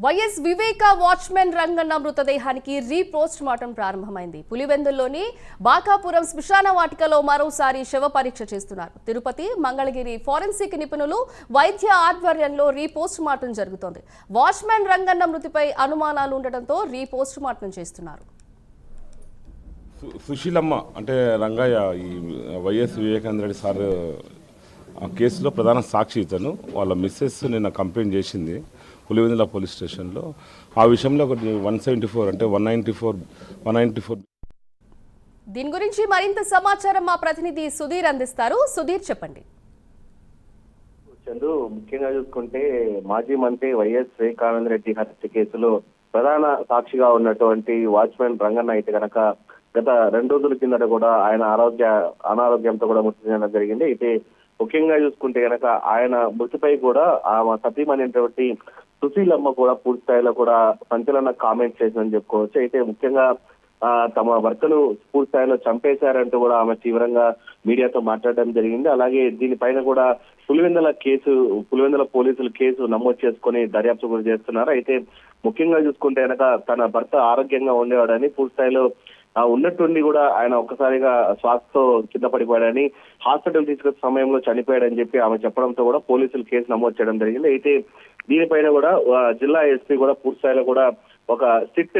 YS Viveka watchman Ranganna మృతదేహానికి repost mortem ప్రారంభమైంది. పులివెందుల్లోని బాకాపురం శ్మశాన వాటికలో మరోసారి శవ పరీక్ష చేస్తున్నారు. తిరుపతి మంగళగిరి ఫోరెన్సిక్ నిపుణులు వైద్య ఆధ్వర్యంలో రీపోస్ట్ మార్టం జరుగుతోంది. వాచ్మెన్ రంగన్న మృతిపై అనుమానాలు ఉండటంతో రీపోస్ట్ మార్టం చేస్తున్నారు. సు- సుశీలమ్మ అంటే రంగయ్య ఈ వైఎస్ వివేకానంద రెడ్డి సార్ ఆ కేసులో ప్రధాన సాక్షి ఇతను. వాళ్ళ మిస్సెస్ నిన్న కంప్లైంట్ చేసింది. పులివెందుల పోలీస్ స్టేషన్లో. ఆ విషయంలో ఒకటి వన్ సెవెంటీ ఫోర్ అంటే one ninety four one ninety four. దీని గురించి మరింత సమాచారం మా ప్రతినిధి సుధీర్ అందిస్తారు. సుధీర్ చెప్పండి. చందు ముఖ్యంగా చూసుకుంటే మాజీ మంత్రి వైఎస్ వివేకానంద రెడ్డి హత్య కేసులో ప్రధాన సాక్షిగా ఉన్నటువంటి వాచ్మెన్ రంగన్న అయితే కనుక గత రెండు రోజుల కిందట కూడా ఆయన ఆరోగ్య అనారోగ్యంతో కూడా మృతి చెందడం జరిగింది. అయితే ముఖ్యంగా చూసుకుంటే కనుక ఆయన మృతిపై కూడా ఆమె సతీమణిటువంటి సుశీలమ్మ కూడా పూర్తి స్థాయిలో కూడా సంచలన కామెంట్స్ చేసిందని చెప్పుకోవచ్చు. అయితే ముఖ్యంగా ఆ, తమ వర్కను పూర్తి స్థాయిలో చంపేశారంటూ కూడా ఆమె తీవ్రంగా మీడియాతో మాట్లాడడం జరిగింది. అలాగే దీనిపైన కూడా పులివెందల కేసు పులివెందల పోలీసులు కేసు నమోదు చేసుకొని దర్యాప్తు కూడా చేస్తున్నారు. అయితే ముఖ్యంగా చూసుకుంటే కనుక తన భర్త ఆరోగ్యంగా ఉండేవాడని పూర్తి స్థాయిలో ఉన్నట్టుండి కూడా ఆయన ఒక్కసారిగా శ్వాసతో కింద పడిపోయాడని హాస్పిటల్ తీసుకొచ్చే సమయంలో చనిపోయాడని చెప్పి ఆమె చెప్పడంతో కూడా పోలీసులు కేసు నమోదు చేయడం జరిగింది. అయితే దీనిపైన కూడా జిల్లా ఎస్పీ కూడా పూర్తిస్థాయిలో కూడా ఒక సిట్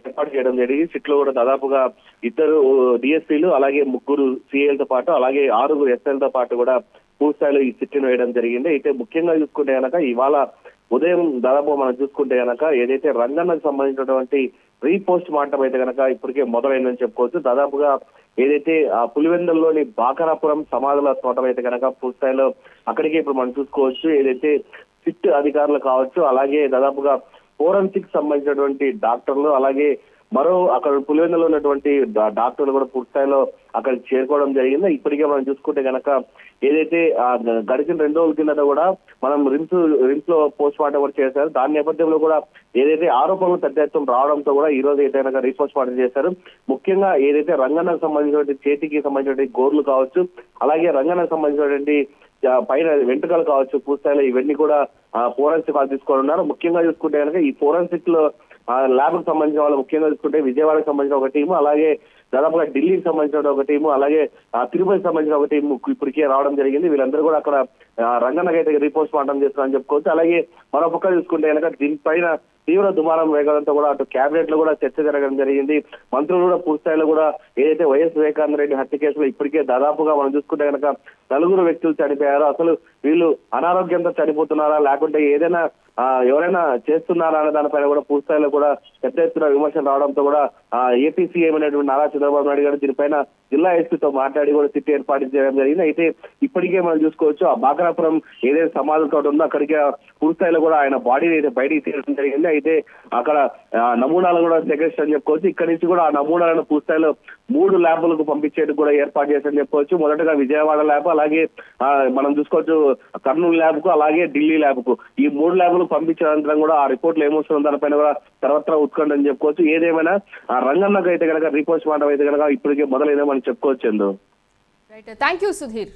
ఏర్పాటు చేయడం జరిగింది. సిట్లో కూడా దాదాపుగా ఇద్దరు డిఎస్పీలు అలాగే ముగ్గురు సిఐలతో పాటు అలాగే ఆరుగురు ఎస్ఐలతో పాటు కూడా పూర్తి స్థాయిలో ఈ సిట్ను వేయడం జరిగింది. అయితే ముఖ్యంగా చూసుకుంటే కనుక ఇవాళ ఉదయం దాదాపు మనం చూసుకుంటే గనక ఏదైతే రంగన్నకు సంబంధించినటువంటి రీపోస్ట్ మార్టం అయితే గనక ఇప్పటికే మొదలైందని చెప్పుకోవచ్చు. దాదాపుగా ఏదైతే ఆ పులివెందుల్లోని బాకరాపురం సమాధుల తోటం అయితే కనుక పూర్తిస్థాయిలో అక్కడికే అక్కడికి ఇప్పుడు మనం చూసుకోవచ్చు. ఏదైతే సిట్ అధికారులు కావచ్చు అలాగే దాదాపుగా ఫోరెన్సిక్ సంబంధించినటువంటి డాక్టర్లు అలాగే మరో అక్కడ పులివెందులో ఉన్నటువంటి డాక్టర్లు కూడా పూర్తిస్థాయిలో అక్కడ చేరుకోవడం జరిగింది. ఇప్పటికే మనం చూసుకుంటే గనక ఏదైతే గడిచిన రెండు రోజుల కిందట కూడా మనం రిమ్స్ రిమ్స్లో పోస్ట్ మార్టం కూడా చేశారు. దాని నేపథ్యంలో కూడా ఏదైతే ఆరోపణలు పెద్ద ఎత్తున రావడంతో కూడా ఈ రోజు ఏదైనా రీపోస్ట్ మార్టం చేశారు ముఖ్యంగా ఏదైతే రంగన్నకు సంబంధించినటువంటి చేతికి సంబంధించినటువంటి గోర్లు కావచ్చు అలాగే రంగన్నకు సంబంధించినటువంటి పైన వెంట్రుకలు కావచ్చు పూర్తిస్థాయిలో ఇవన్నీ కూడా ఫోరెన్సిక్ వాళ్ళు తీసుకొని ఉన్నారు. ముఖ్యంగా చూసుకుంటే కనుక ఈ ఫోరెన్సిక్లో ల్యాబ్కు సంబంధించిన వాళ్ళు ముఖ్యంగా చూసుకుంటే విజయవాడకు సంబంధించిన ఒక టీము అలాగే దాదాపుగా ఢిల్లీకి సంబంధించిన ఒక టీము అలాగే తిరుపతికి సంబంధించిన ఒక టీము ఇప్పటికే రావడం జరిగింది. వీళ్ళందరూ కూడా అక్కడ ఆ, రంగన్నకి అయితే రిపోర్ట్స్ మార్టం చేస్తున్నారని చెప్పుకోవచ్చు. అలాగే మరో పక్క చూసుకుంటే కనుక దీనిపైన తీవ్ర దుమారం వేగడంతో కూడా అటు కేబినెట్లో కూడా చర్చ జరగడం జరిగింది. మంత్రులు కూడా పూర్తిస్థాయిలో కూడా ఏదైతే వైఎస్ వివేకానంద రెడ్డి హత్య కేసులో ఇప్పటికే దాదాపుగా మనం చూసుకుంటే కనుక నలుగురు వ్యక్తులు చనిపోయారు. అసలు వీళ్ళు అనారోగ్యంతో చనిపోతున్నారా? లేకుంటే ఏదైనా ఎవరైనా చేస్తున్నారా అనే దానిపైన కూడా పూర్తి స్థాయిలో కూడా పెద్ద ఎత్తున విమర్శలు రావడంతో కూడా ఏపీ సీఎం అనేటువంటి నారా చంద్రబాబు నాయుడు గారు దీనిపైన జిల్లా ఎస్పీతో మాట్లాడి కూడా సిట్ ఏర్పాటు చేయడం జరిగింది. అయితే ఇప్పటికే మనం చూసుకోవచ్చు ఆ బాగరాపురం ఏదైతే సమాధుల తోట ఉందో అక్కడికి పూర్తి స్థాయిలో కూడా ఆయన బాడీని అయితే బయటికి తీయడం జరిగింది. అయితే అక్కడ ఆ, నమూనాలు కూడా సేకరించని చెప్పుకోవచ్చు. ఇక్కడ నుంచి కూడా ఆ నమూనాలను పూర్తి స్థాయిలో మూడు ల్యాబ్లకు పంపించేందుకు కూడా ఏర్పాటు చేశారని చెప్పుకోవచ్చు. మొదటగా విజయవాడ ల్యాబ్ అలాగే ఆ, మనం చూసుకోవచ్చు కర్నూలు ల్యాబ్కు అలాగే ఢిల్లీ ల్యాబ్కు ఈ మూడు ల్యాబ్లు పంపించిన అనంతరం కూడా ఆ రిపోర్ట్లు ఏమొస్తున్న దానిపైన కూడా తర్వాత ఉత్కంఠ అని చెప్పుకోవచ్చు. ఏదేమైనా ఆ రంగన్నకు అయితే కనుక రిపోర్ట్స్ మాట అయితే కనుక ఇప్పటికే మొదలైనామని చెప్పుకోవచ్చు ఎందుకు థ్యాంక్ యూ సుధీర్.